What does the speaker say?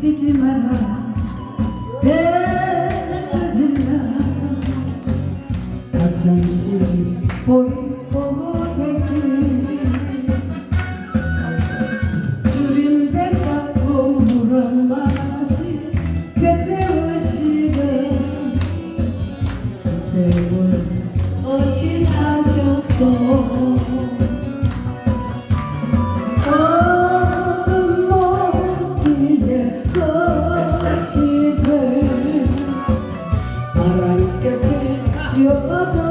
뛰지 마라. 배 떠질라 가슴이 보이고 객기 줄임대 잡고 물어마지 괴채우시네 세월 어찌 사셨소? You your king, to your bottom.